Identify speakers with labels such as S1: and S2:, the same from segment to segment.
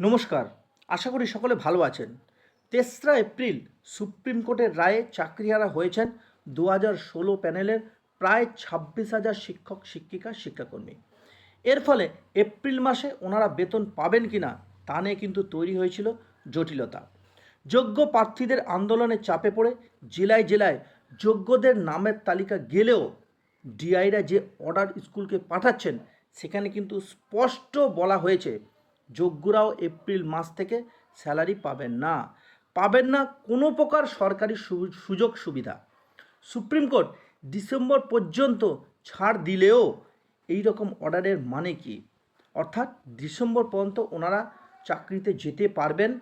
S1: নমস্কার, আশা করি সকলে ভালো আছেন। তেসরা এপ্রিল সুপ্রিম কোর্টের রায়ে চাকরিহারা হয়েছেন দু হাজার ষোলো প্যানেলের প্রায় ছাব্বিশ হাজার শিক্ষক, শিক্ষিকা, শিক্ষাকর্মী। এর ফলে এপ্রিল মাসে ওনারা বেতন পাবেন কি না তা নিয়ে কিন্তু তৈরি হয়েছিল জটিলতা। যোগ্য প্রার্থীদের আন্দোলনে চাপে পড়ে জেলায় জেলায় যোগ্যদের নামের তালিকা গেলেও ডিআইরা যে অর্ডার স্কুলকে পাঠাচ্ছেন, সেখানে কিন্তু স্পষ্ট বলা হয়েছে যোগ্যরাও এপ্রিল মাস থেকে স্যালারি পাবেন না। পাবেন না কোনো প্রকার সরকারি সুযোগ সুবিধা। সুপ্রিম কোর্ট ডিসেম্বর পর্যন্ত ছাড় দিলেও এই রকম অর্ডারের মানে কি? অর্থাৎ ডিসেম্বর পর্যন্ত ওনারা চাকরিতে যেতে পারবেন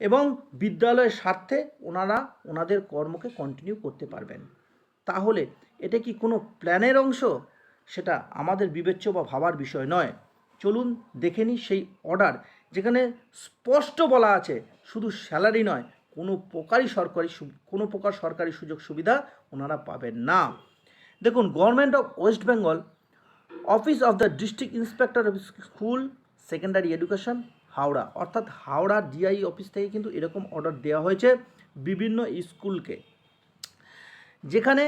S1: এবং বিদ্যালয়ের স্বার্থে ওনারা ওনাদের কর্মকে কন্টিনিউ করতে পারবেন। তাহলে এটা কি কোনো প্ল্যানের অংশ? সেটা আমাদের বিবেচ্য বা ভাবার বিষয় নয়। চলুন দেখে নিই সেই অর্ডার যেখানে স্পষ্ট বলা আছে, শুধু স্যালারি নয়, কোনো প্রকারই সরকারি কোনো প্রকার সরকারি সুযোগ সুবিধা ওনারা পাবেন না। দেখুন government of West Bengal office of the district inspector of school secondary education Howrah. অর্থাৎ হাওড়া ডিআই অফিস থেকে কিন্তু এরকম অর্ডার দেওয়া হয়েছে বিভিন্ন স্কুলকে। যেখানে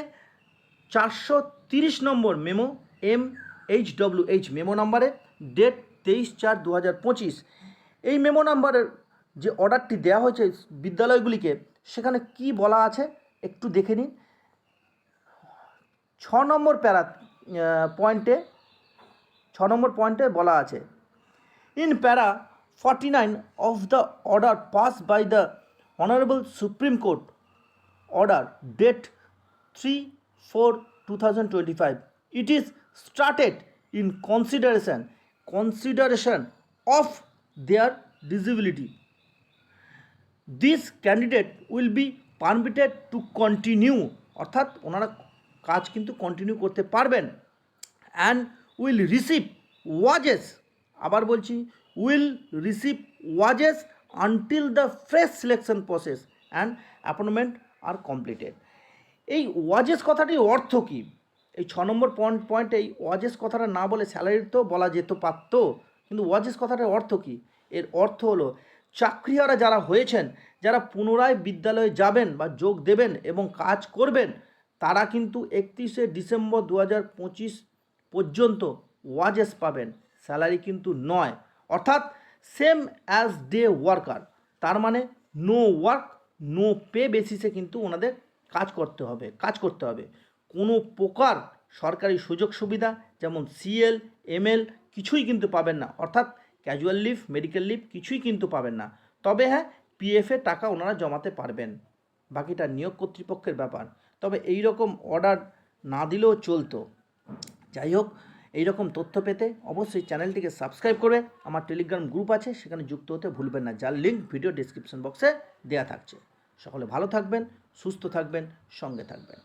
S1: চারশো তিরিশ নম্বর memo M H W H memo নাম্বারে ডেট তেইশ চার দু হাজার পঁচিশ। এই মেমো নাম্বারের যে অর্ডারটি দেওয়া হয়েছে বিদ্যালয়গুলিকে, সেখানে কি বলা আছে একটু দেখে নিন। ছ নম্বর প্যারা পয়েন্টে ছ নম্বর পয়েন্টে বলা আছে in para forty nine of the order pass by the honourable Supreme Court order date 3 4 2025 it is started in consideration consideration of their disability. This candidate will be permitted to continue, অর্থাৎ ওনারা কাজ কিন্তু continue করতে পারবেন and will receive wages আবার বলছি will receive wages until the fresh selection process and appointment are completed এই wages কথাটির অর্থ কী? এই ছ নম্বর পয়েন্ট পয়েন্টে এই ওয়াজেস কথাটা না বলে স্যালারি তো বলা যেত পারতো, কিন্তু ওয়াজেস কথাটার অর্থ কী? এর অর্থ হলো চাকরিহারা যারা হয়েছেন, যারা পুনরায় বিদ্যালয়ে যাবেন বা যোগ দেবেন এবং কাজ করবেন, তারা কিন্তু একত্রিশে ডিসেম্বর দু হাজার পঁচিশ পর্যন্ত ওয়াজেস পাবেন, স্যালারি কিন্তু নয়। অর্থাৎ সেম অ্যাজ ডে ওয়ার্কার, তার মানে নো ওয়ার্ক, নো পে বেসিসে কিন্তু ওনাদের কাজ করতে হবে, কাজ করতে হবে। কোনো প্রকার সরকারি সুযোগ সুবিধা, যেমন সিএল এমএল কিছুই কিন্তু পাবেন না। অর্থাৎ ক্যাজুয়াল লিভ মেডিকেল লিভ কিছুই কিন্তু পাবেন না। তবে হ্যাঁ পিএফে টাকা ওনারা জমাতে পারবেন। বাকিটা নিয়োগ কর্তৃপক্ষের ব্যাপার। তবে এই রকম অর্ডার না দিলেও চলতো। যাই হোক এই রকম তথ্য পেতে অবশ্যই চ্যানেলটিকে সাবস্ক্রাইব করে আমার টেলিগ্রাম গ্রুপ আছে, সেখানে যুক্ত হতে ভুলবেন না। যার লিঙ্ক ভিডিও ডিসক্রিপশন বক্সে দেওয়া থাকছে। সকলে ভালো থাকবেন, সুস্থ থাকবেন, সঙ্গে থাকবেন।